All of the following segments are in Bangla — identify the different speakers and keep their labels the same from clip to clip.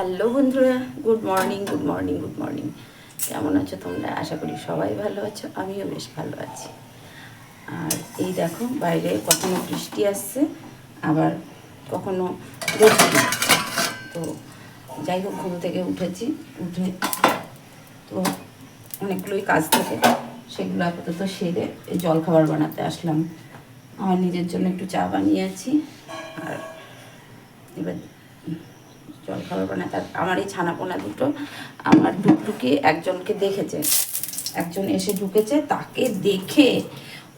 Speaker 1: হ্যালো বন্ধুরা, good morning good morning good morning. কেমন আছো তোমরা? আশা করি সবাই ভালো আছো, আমিও বেশ ভালো আছি। আর এই দেখো, বাইরে কখনো বৃষ্টি আসছে, আবার কখনো রোদ্দুর তো যাই হোক, ঘুম থেকে উঠেছি, উঠে তো অনেকগুলোই কাজ থাকে, সেগুলো আপাতত সেরে এই জলখাবার বানাতে আসলাম। আমার নিজের জন্য একটু চা বানিয়েছি আর এবার জলখাবার বানাতে আর আমার এই ছানাপোনা দুটো, আমার টুকটুকি একজনকে দেখেছে। একজন এসে ঢুকেছে, তাকে দেখে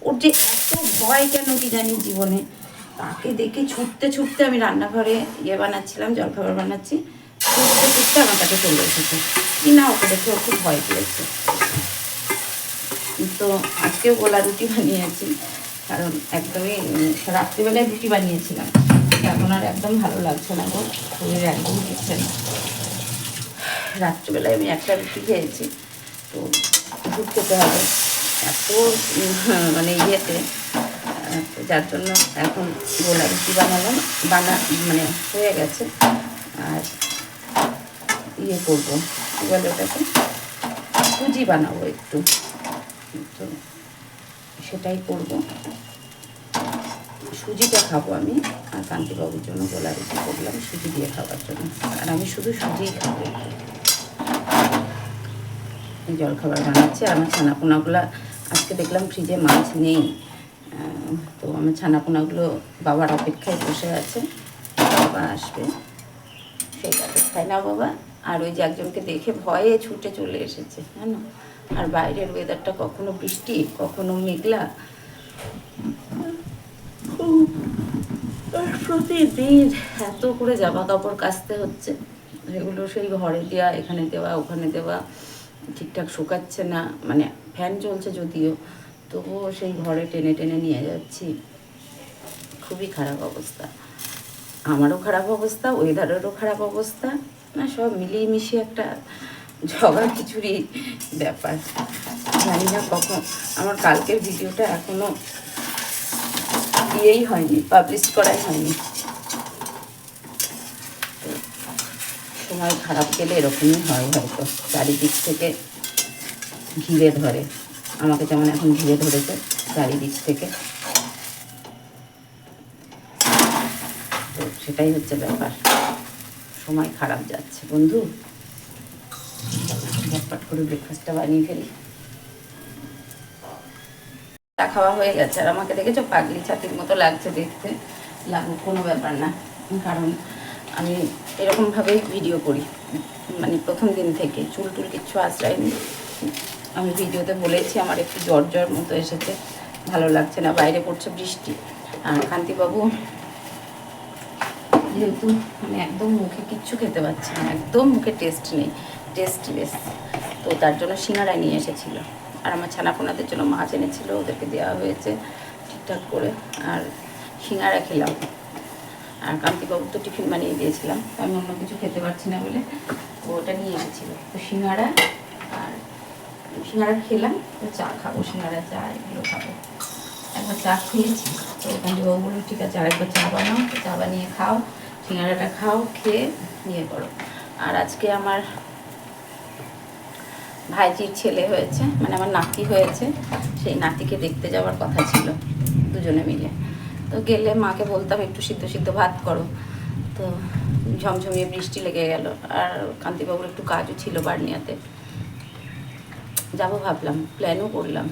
Speaker 1: ওর যে এত ভয় কেন কি জানি জীবনে, তাকে দেখে ছুটতে ছুটতে আমি রান্নাঘরে ইয়ে বানাচ্ছিলাম, জলখাবার বানাচ্ছি, ছুটতে ছুটতে আমার কাছে চলে এসেছে। কি না ওকে দেখে ওর খুব ভয় পেয়েছে। তো আজকেও গোলা রুটি বানিয়েছি, কারণ একদমই রাত্রিবেলায় রুটি বানিয়েছিলাম। এখন আর একদম ভালো লাগছে না গো। শরীর একদম দিচ্ছে না রাত্রিবেলায় আমি একটা রুটি খেয়েছি, তো দুধ খেতে হবে। এত মানে ইয়েতে যার জন্য এখন গোলা রুটি বানালাম, বানা মানে হয়ে গেছে। আর ইয়ে করব, কী বলে ওটাকে? সুজি বানাবো একটু। তো সেটাই করব। সুজিটা খাব আমি, আর কান্তিবাবুর জন্য গোলা রুটি করলাম সুজি দিয়ে খাওয়ার জন্য। আর আমি শুধু সুজিই খাব। জলখাবার বানাচ্ছি, আর আমার ছানাপোনাগুলো, আজকে দেখলাম ফ্রিজে মাছ নেই। তো আমার ছানাপোনাগুলো বাবার অপেক্ষায় বসে আছে, বাবা আসবে। সেই অপেক্ষায় না বাবা। আর ওই যে একজনকে দেখে ভয়ে ছুটে চলে এসেছে, জানো? আর বাইরের ওয়েদারটা কখনো বৃষ্টি, কখনো মেঘলা প্রতিদিন এত করে জামা কাপড় কাচতে হচ্ছে। এগুলো সেই ঘরে দেওয়া এখানে দেওয়া, ওখানে দেওয়া, ঠিকঠাক শুকাচ্ছে না মানে ফ্যান চলছে যদিও। তবুও সেই ঘরে টেনে টেনে নিয়ে যাচ্ছি। খুবই খারাপ অবস্থা। আমারও খারাপ অবস্থা ওয়েদারেরও খারাপ অবস্থা। না, সব মিলিয়ে মিশিয়ে একটা ঝগড়া খিচুড়ি ব্যাপার। জানি না কখন, আমার কালকের ভিডিওটা এখনও ইয়েই হয়নি পাবলিশ করাই হয়নি। সময় খারাপ গেলে এরকমই হয় হয়তো, চারিদিক থেকে ঘিরে ধরে। আমাকে যেমন এখন ঘিরে ধরেছে, চারিদিক থেকে। তো সেটাই হচ্ছে ব্যাপার। সময় খারাপ যাচ্ছে, বন্ধু। ঝটপট করে ব্রেকফাস্টটা বানিয়ে ফেলি। চা খাওয়া হয়ে গেছে। আর আমাকে দেখেছ, পাগলি ছাতির মতো লাগছে দেখতে। লাগুক কোনো ব্যাপার না। কারণ আমি এরকমভাবেই ভিডিও করি। মানে প্রথম দিন থেকে। চুল টুল কিচ্ছু আশ্রয়নি। আমি ভিডিওতে বলেছি, আমার একটু জ্বর জ্বর মতো এসেছে। ভালো লাগছে না, বাইরে পড়ছে বৃষ্টি। আর কান্তিবাবু যেহেতু মানে একদম মুখে কিচ্ছু খেতে পাচ্ছি না, একদম মুখে টেস্ট নেই। টেস্টলেস তো তার জন্য সিঙ্গারা নিয়ে এসেছিল। আর আমার ছানাপোনাদের জন্য মাছ এনেছিল, ওদেরকে দেওয়া হয়েছে ঠিকঠাক করে। আর সিঙ্গারা খেলাম। আর কান্তিবাবু তো টিফিন বানিয়ে দিয়েছিলাম আমি অন্য কিছু খেতে পারছি না বলে ওটা নিয়ে এসেছিল। তো সিঙ্গারা আর সিঙ্গারা খেলাম, তো চা খাব, সিঙ্গারা চা, এগুলো খাব। একবার চা খেয়েছি, তো কান্তিবাবু বলল, ঠিক আছে, আরেকবার চা বানাও চা বানিয়ে খাও, সিঙ্গারাটা খাও, খেয়ে নিয়ে করো আর আজকে আমার ভাইজির ছেলে হয়েছে মানে আমার নাতি হয়েছে, সেই নাতিকে দেখতে যাওয়ার কথা ছিল দুজনে মিলে। তো গেলে মাকে বলতাম, একটু সিদ্ধ সিদ্ধ ভাত করো। তো ঝমঝমিয়ে বৃষ্টি লেগে গেল, আর কান্তিবাবুর একটু কাজও ছিল বার্নিয়াতে। যাব ভাবলাম প্ল্যানও করলাম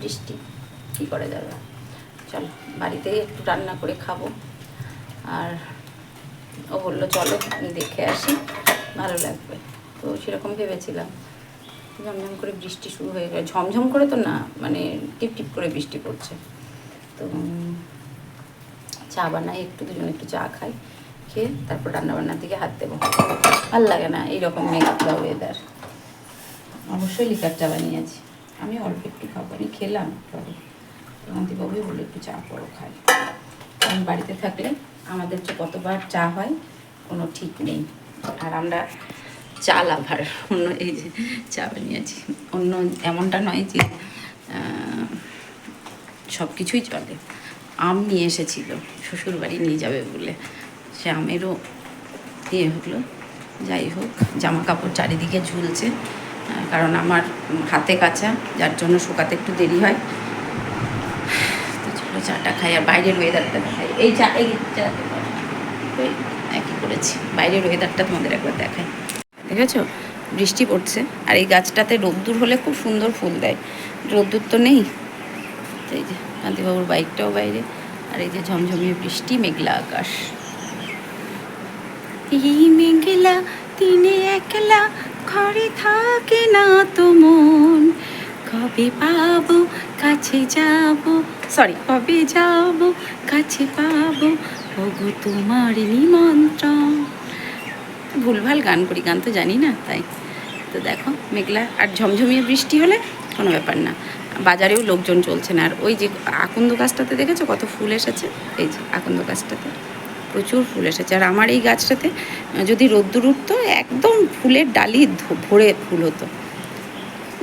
Speaker 1: বৃষ্টি, কী করে যাবে? চলো, বাড়িতেই একটু রান্না করে খাব। আর ও বলল, চলো দেখে আসি, ভালো লাগবে। তো সেরকম ভেবেছিলাম। ঝমঝম করে বৃষ্টি শুরু হয়ে গেল। ঝমঝম করে তো না মানে টিপ টিপ করে বৃষ্টি পড়ছে। তো চা বানাই, একটু দুজন একটু চা খাই, খেয়ে তারপর রান্নাবান্নার দিকে হাত দেবো। ভালো লাগে না এইরকম মেঘলা ওয়েদার অবশ্যই লিকার চা বানিয়েছি। আমি অল্প একটু খাব। আমি খেলাম পরে কান্তিবাবুই বলে একটু চা করো, খাই। কারণ বাড়িতে থাকলে আমাদের যে কতবার চা হয়, কোনো ঠিক নেই। আর আমরা চা লাভার অন্য এই যে চা বানিয়েছি। অন্য এমনটা নয় যে সব কিছুই চলে। আম নিয়ে এসেছিল শ্বশুর বাড়ি নিয়ে যাবে বলে। সে আমেরও ইয়ে হলো, যাই হোক জামা কাপড় চারিদিকে ঝুলছে কারণ আমার হাতে কাঁচা, যার জন্য শুকাতে একটু দেরি হয়। তো চলো চাটা খাই, আর বাইরের ওয়েদারটা দেখাই। এই চা এই চা একই করেছি। বাইরের ওয়েদারটা তোমাদের একবার দেখাই। দেখেছ? বৃষ্টি পড়ছে। আর এই গাছটাতে রোদ্দুর হলে খুব সুন্দর ফুল দেয়। রোদ্দুর তো নেই। এই যে কান্তিবাবুর বাইকটাও বাইরে। আর এই যে ঝমঝমিয়ে বৃষ্টি, মেঘলা আকাশ। মেঘলা, দিনে একলা, ঘরে থাকে না তো মন। কবে পাবো, কাছে যাব? সরি কবে যাব, কাছে পাবো? ওগো তোমার নিমন্ত্রণ। ভুলভাল গান করি, গান তো জানি না, তাই। তো দেখো, মেঘলা আর ঝমঝমিয়ে বৃষ্টি হলে কোনো ব্যাপার না। বাজারেও লোকজন চলছে না। আর ওই যে আকন্দ গাছটাতে দেখেছ কত ফুল এসেছে? এই যে আকন্দ গাছটাতে প্রচুর ফুল এসেছে। আর আমার এই গাছটাতে যদি রোদ্দুর উঠতো, একদম ফুলের ডালি ভরে ফুল হতো।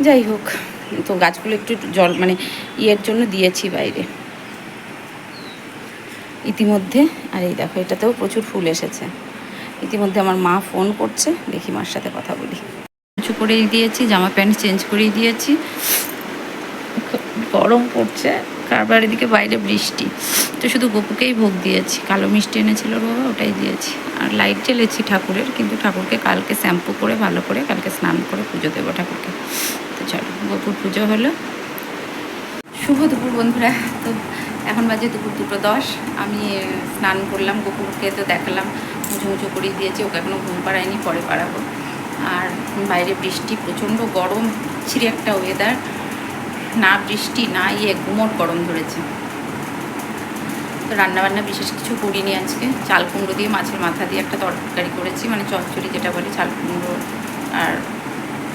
Speaker 1: যাই হোক, তো গাছগুলো একটু জল মানে ইয়ের জন্য দিয়েছি বাইরে। ইতিমধ্যে, আর এই দেখো, এটাতেও প্রচুর ফুল এসেছে। ইতিমধ্যে আমার মা ফোন করছে, দেখি মার সাথে কথা বলি। কিছু করেই দিয়েছি, জামা প্যান্ট চেঞ্জ করেই দিয়েছি। গরম পড়ছে কারবার এদিকে বাইরে বৃষ্টি। তো শুধু গপুকেই ভোগ দিয়েছি, কালো মিষ্টি এনেছিল বাবা, ওটাই দিয়েছি। আর লাইট জ্বেলেছি ঠাকুরের, কিন্তু ঠাকুরকে কালকে শ্যাম্পু করে, ভালো করে কালকে স্নান করে পুজো দেবো ঠাকুরকে। তো চলো, গপুর পুজো হলো। শুভ দুপুর বন্ধুরা। তো এখন বাজে দুপুর দুটো দশ। আমি স্নান করলাম, গোপুরকে তো দেখালাম। মুছো মুছো করিয়ে দিয়েছি, ওকে এখনও ঘুম পাড়ায়নি, পরে পাড়াবো। আর বাইরে বৃষ্টি, প্রচণ্ড গরম, ছিঁড়ে একটা ওয়েদার না বৃষ্টি, না ইয়ে গুমোট গরম ধরেছে। তো রান্নাবান্না বিশেষ কিছু করিনি আজকে। চাল কুমড়ো দিয়ে মাছের মাথা দিয়ে একটা তরকারি করেছি মানে চচ্চড়ি যেটা বলে চাল কুমড়ো আর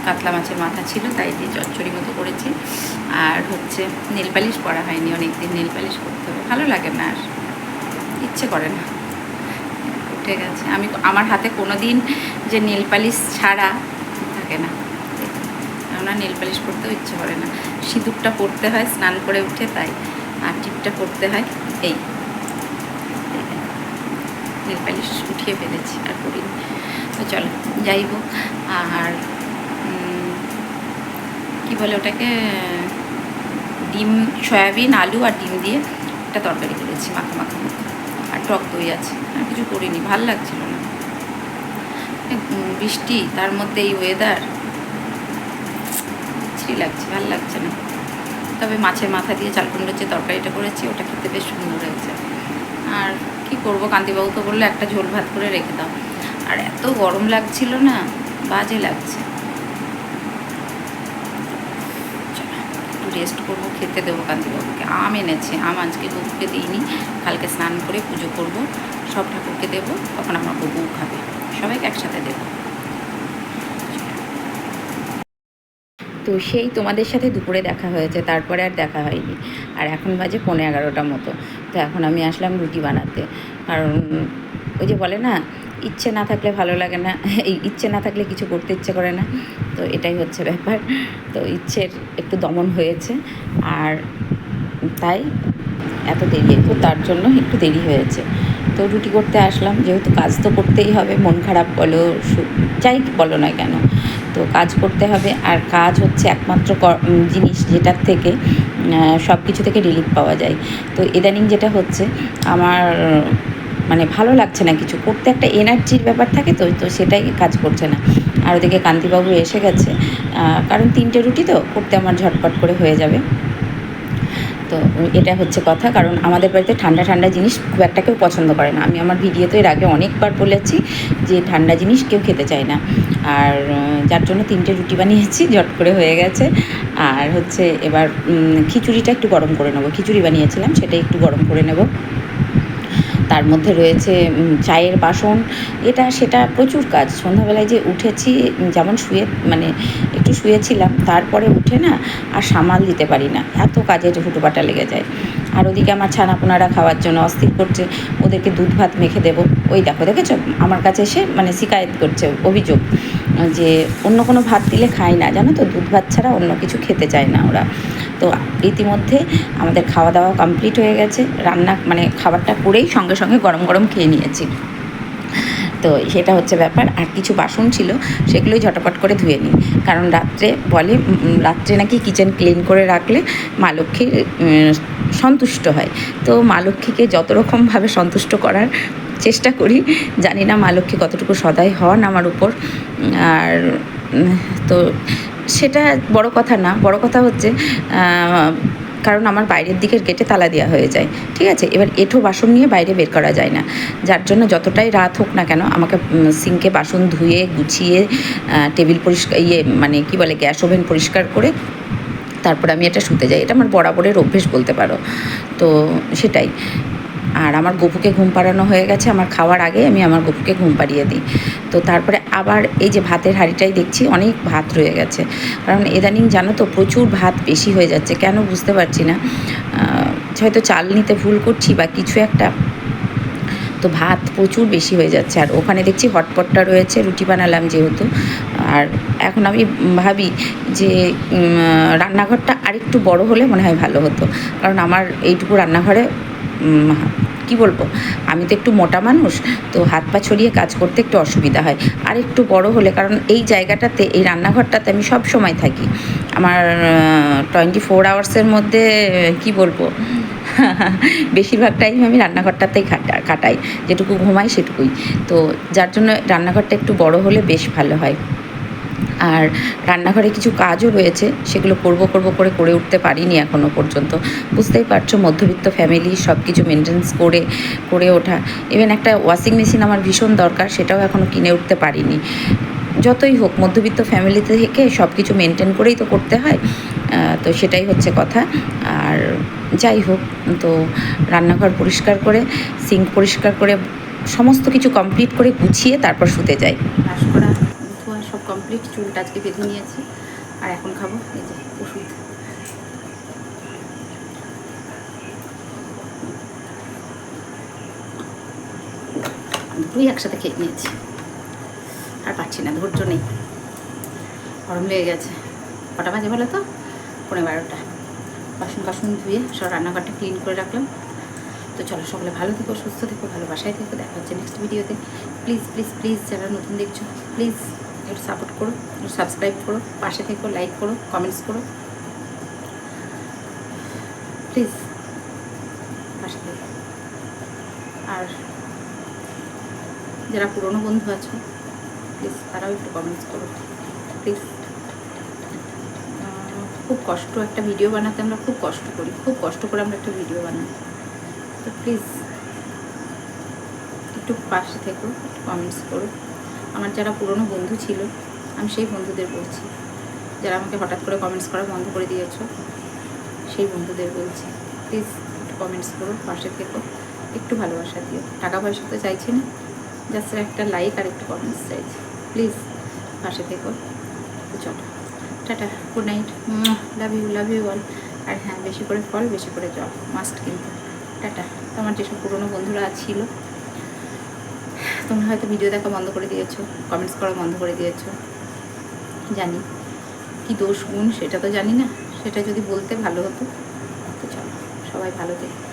Speaker 1: কাতলা মাছের মাথা ছিল, তাই দিয়ে চচ্চড়ি মতো করেছি। আর হচ্ছে নেল পালিশ করা হয়নি অনেকদিন, নেল পালিশ করতে হবে। ভালো লাগে না আর, ইচ্ছে করে না। উঠে গেছে। আমি আমার হাতে কোনো দিন যে নেল পালিশ ছাড়া থাকে না। কেননা নেল পালিশ পরতেও ইচ্ছে করে না। সিঁদুরটা পরতে হয়, স্নান করে উঠে তাই। আর টিপটা পরতে হয়, এই। নেল পালিশ উঠিয়ে ফেলেছি, আর করিনি তো চলো, যাই হোক। আর কি বলে ওটাকে? ডিম, সয়াবিন, আলু আর ডিম দিয়ে একটা তরকারি করেছি, মাখা মাখা। টক দই আছে। আর কিছু করিনি, ভালো লাগছিল না। বৃষ্টি, তার মধ্যে এই ওয়েদার ছিঁড়ি লাগছে, ভালো লাগছে না। তবে মাছের মাথা দিয়ে চাল কুমড়োর যে তরকারিটা করেছি, ওটা খেতে বেশ সুন্দর হয়েছে। আর কি করব, কান্তিবাবু তো বলল, একটা ঝোল ভাত করে রেখে দাও। আর এত গরম লাগছিল না, বাজে লাগছে চলো, একটু রেস্ট করব, খেতে দেবো কান্তিবাবুকে আম এনেছে, আম আজকে বউকে দিইনি, কালকে স্নান করে পুজো করব। সব ঠাকুরকে দেবো, তখন আমার বউ খাবে। সবাইকে একসাথে দেবো। তো সেই তোমাদের সাথে দুপুরে দেখা হয়েছে, তারপরে আর দেখা হয়নি। আর এখন বাজে পৌনে এগারোটার মতো। তো এখন আমি আসলাম রুটি বানাতে। কারণ ওই যে বলে না ইচ্ছে না থাকলে ভালো লাগে না, এই ইচ্ছে না থাকলে কিছু করতে ইচ্ছে করে না। তো এটাই হচ্ছে ব্যাপার। তো ইচ্ছের একটু দমন হয়েছে আর তাই এত দেরি তো তার জন্য একটু দেরি হয়েছে। তো রুটি করতে আসলাম, যেহেতু কাজ তো করতেই হবে, মন খারাপ বলো যাই বলো না কেন। তো কাজ করতে হবে, আর কাজ হচ্ছে একমাত্র জিনিস যেটার থেকে সব কিছু থেকে রিলিফ পাওয়া যায়। তো ইদানিং যেটা হচ্ছে, আমার মানে ভালো লাগছে না কিছু। করতে একটা এনার্জির ব্যাপার থাকে তো তো সেটাই কাজ করছে না। আর ওদিকে কান্তিবাবু এসে গেছে। কারণ তিনটে রুটি তো, করতে আমার ঝটপট করে হয়ে যাবে। তো এটা হচ্ছে কথা, কারণ আমাদের বাড়িতে ঠান্ডা ঠান্ডা জিনিস খুব একটা কেউ পছন্দ করে না। আমি আমার ভিডিওতে এর আগে অনেকবার বলেছি যে ঠান্ডা জিনিস কেউ খেতে চায় না। আর যার জন্য তিনটে রুটি বানিয়েছি, ঝট করে হয়ে গেছে। আর হচ্ছে এবার খিচুড়িটা একটু গরম করে নেব। খিচুড়ি বানিয়েছিলাম, সেটা একটু গরম করে নেব। তার মধ্যে রয়েছে চায়ের বাসন। এটা, সেটা প্রচুর কাজ। সন্ধ্যাবেলায় যে উঠেছি, যেমন শুয়ে মানে একটু শুয়েছিলাম, তারপরে উঠে না আর সামাল দিতে পারি না। এত কাজের হুটোপাটা লেগে যায়। আর ওদিকে আমার ছানাপোনারা খাওয়ার জন্য অস্থির করছে। ওদেরকে দুধ ভাত মেখে দেবো। ওই দেখো, দেখেছ? আমার কাছে এসে মানে শিকায়ত করছে অভিযোগ যে, অন্য কোনো ভাত দিলে খায় না। জানো তো? দুধ ভাত ছাড়া অন্য কিছু খেতে চায় না ওরা। তো ইতিমধ্যে আমাদের খাওয়া দাওয়া কমপ্লিট হয়ে গেছে। রান্না মানে খাবারটা করেই সঙ্গে সঙ্গে গরম গরম খেয়ে নিয়েছি। তো সেটা হচ্ছে ব্যাপার। আর কিছু বাসন ছিল, সেগুলোই ঝটাপট করে ধুয়ে নিই। কারণ রাত্রে বলে রাত্রে নাকি কিচেন ক্লিন করে রাখলে মা লক্ষ্মী সন্তুষ্ট হয়। তো মা লক্ষ্মীকে যত রকমভাবে সন্তুষ্ট করার চেষ্টা করি, জানি না মা লক্ষ্মী কতটুকু সদয় হন আমার উপর। আর তো সেটা বড় কথা না, বড় কথা হচ্ছে কারণ আমার বাইরের দিকের গেটে তালা দেওয়া হয়ে যায়, ঠিক আছে? এবার এঁঠো বাসন নিয়ে বাইরে বের করা যায় না। যার জন্য যতটাই রাত হোক না কেন, আমাকে সিঙ্কে বাসন ধুয়ে, গুছিয়ে টেবিল পরিষ্কার ইয়ে মানে কি বলে, গ্যাস ওভেন পরিষ্কার করে তারপর আমি এটা শুতে যাই। এটা আমার বরাবরের অভ্যেস বলতে পারো। তো সেটাই। আর আমার গপুকে ঘুম পাড়ানো হয়ে গেছে, আমার খাওয়ার আগে আমি আমার গপুকে ঘুম পাড়িয়ে দিই। তো তারপরে আবার এই যে ভাতের হাঁড়িটাই দেখছি, অনেক ভাত রয়ে গেছে। কারণ ইদানিং জানো তো প্রচুর ভাত বেশি হয়ে যাচ্ছে, কেন বুঝতে পারছি না। হয়তো চাল নিতে ভুল করছি বা কিছু একটা। তো ভাত প্রচুর বেশি হয়ে যাচ্ছে, আর ওখানে দেখছি হটপটটা রয়েছে, রুটি বানালাম যেহেতু। আর এখন আমি ভাবি যে রান্নাঘরটা আরেকটু বড় হলে মনে হয় ভালো হতো। কারণ আমার এইটুকু রান্নাঘরে কি বলব? আমি তো একটু মোটা মানুষ, তো হাত পা ছড়িয়ে কাজ করতে একটু অসুবিধা হয়। আর একটু বড় হলে, কারণ এই জায়গাটাতে, এই রান্নাঘরটাতে আমি সব সময় থাকি। আমার টোয়েন্টি ফোর আওয়ার্সের মধ্যে, কি বলব? বেশিরভাগ টাইম আমি রান্নাঘরটাতেই কাটা কাটাই। যেটুকু ঘুমাই সেটুকুই। তো যার জন্য রান্নাঘরটা একটু বড় হলে বেশ ভালো হয়। আর রান্নাঘরে কিছু কাজও রয়েছে, সেগুলো করব করব করে করে উঠতে পারিনি এখনও পর্যন্ত। বুঝতেই পারছ, মধ্যবিত্ত ফ্যামিলি সব কিছু মেনটেন্স করে করে ওঠা। ইভেন একটা ওয়াশিং মেশিন আমার ভীষণ দরকার, সেটাও এখনও কিনে উঠতে পারিনি। যতই হোক, মধ্যবিত্ত ফ্যামিলিতে থেকে সব কিছু মেনটেন করেই তো করতে হয়। তো সেটাই হচ্ছে কথা। আর যাই হোক, তো রান্নাঘর পরিষ্কার করে সিঙ্ক পরিষ্কার করে, সমস্ত কিছু কমপ্লিট করে গুছিয়ে তারপর শুতে যাই ব্রাশ করা ধোয়া সব কমপ্লিট চুলটা আজকে বেঁধে নিয়েছি। আর এখন খাব এই যে ওষুধ। দুই একসাথে খেয়ে নিয়েছি। আর পাচ্ছি না, ধৈর্য নেই। গরম লেগে গেছে। কটা বাজে বলো তো? পনেরো বারোটা। বাসন কাসন ধুয়ে সব রান্নাঘরটা ক্লিন করে রাখলাম। তো চলো সকলে ভালো থেকো, সুস্থ থেকো ভালো বাসায় থেকো। দেখা হচ্ছে নেক্সট ভিডিওতে প্লিজ প্লিজ প্লিজ যারা নতুন দেখছ প্লিজ একটু সাপোর্ট করো সাবস্ক্রাইব করো, পাশে থেকো লাইক করো কমেন্টস করো। প্লিজ পাশে থেকো। আর যারা পুরনো বন্ধু আছো প্লিজ তারাও একটু কমেন্টস করো। প্লিজ খুব কষ্ট একটা ভিডিও বানাতে আমরা খুব কষ্ট করি, খুব কষ্ট করে আমরা একটা ভিডিও বানাই। তো প্লিজ একটু পাশে থেকো, একটু কমেন্টস করো। আমার যারা পুরনো বন্ধু ছিল, আমি সেই বন্ধুদের বলছি। যারা আমাকে হঠাৎ করে কমেন্টস করা বন্ধ করে দিয়েছ, সেই বন্ধুদের বলছি প্লিজ একটু কমেন্টস করো, পাশে থেকো, একটু ভালোবাসা দিও। টাকা পয়সা তো চাইছি না জাস্ট একটা লাইক আর একটু কমেন্টস চাইছি। প্লিজ পাশে থেকো, চলো। Tata good night love you love you all আর হ্যাঁ বেশি করে ফল, বেশি করে জল মাস্ট কিন্তু। টাটা। তো আমার যেসব পুরনো বন্ধুরা ছিল তোমরা হয়তো ভিডিও দেখা বন্ধ করে দিয়েছ কমেন্টস করা বন্ধ করে দিয়েছ, জানি। কি দোষ গুণ সেটা তো জানি না, সেটা যদি বলতে ভালো হতো, তো চলো, সবাই ভালো থেকো।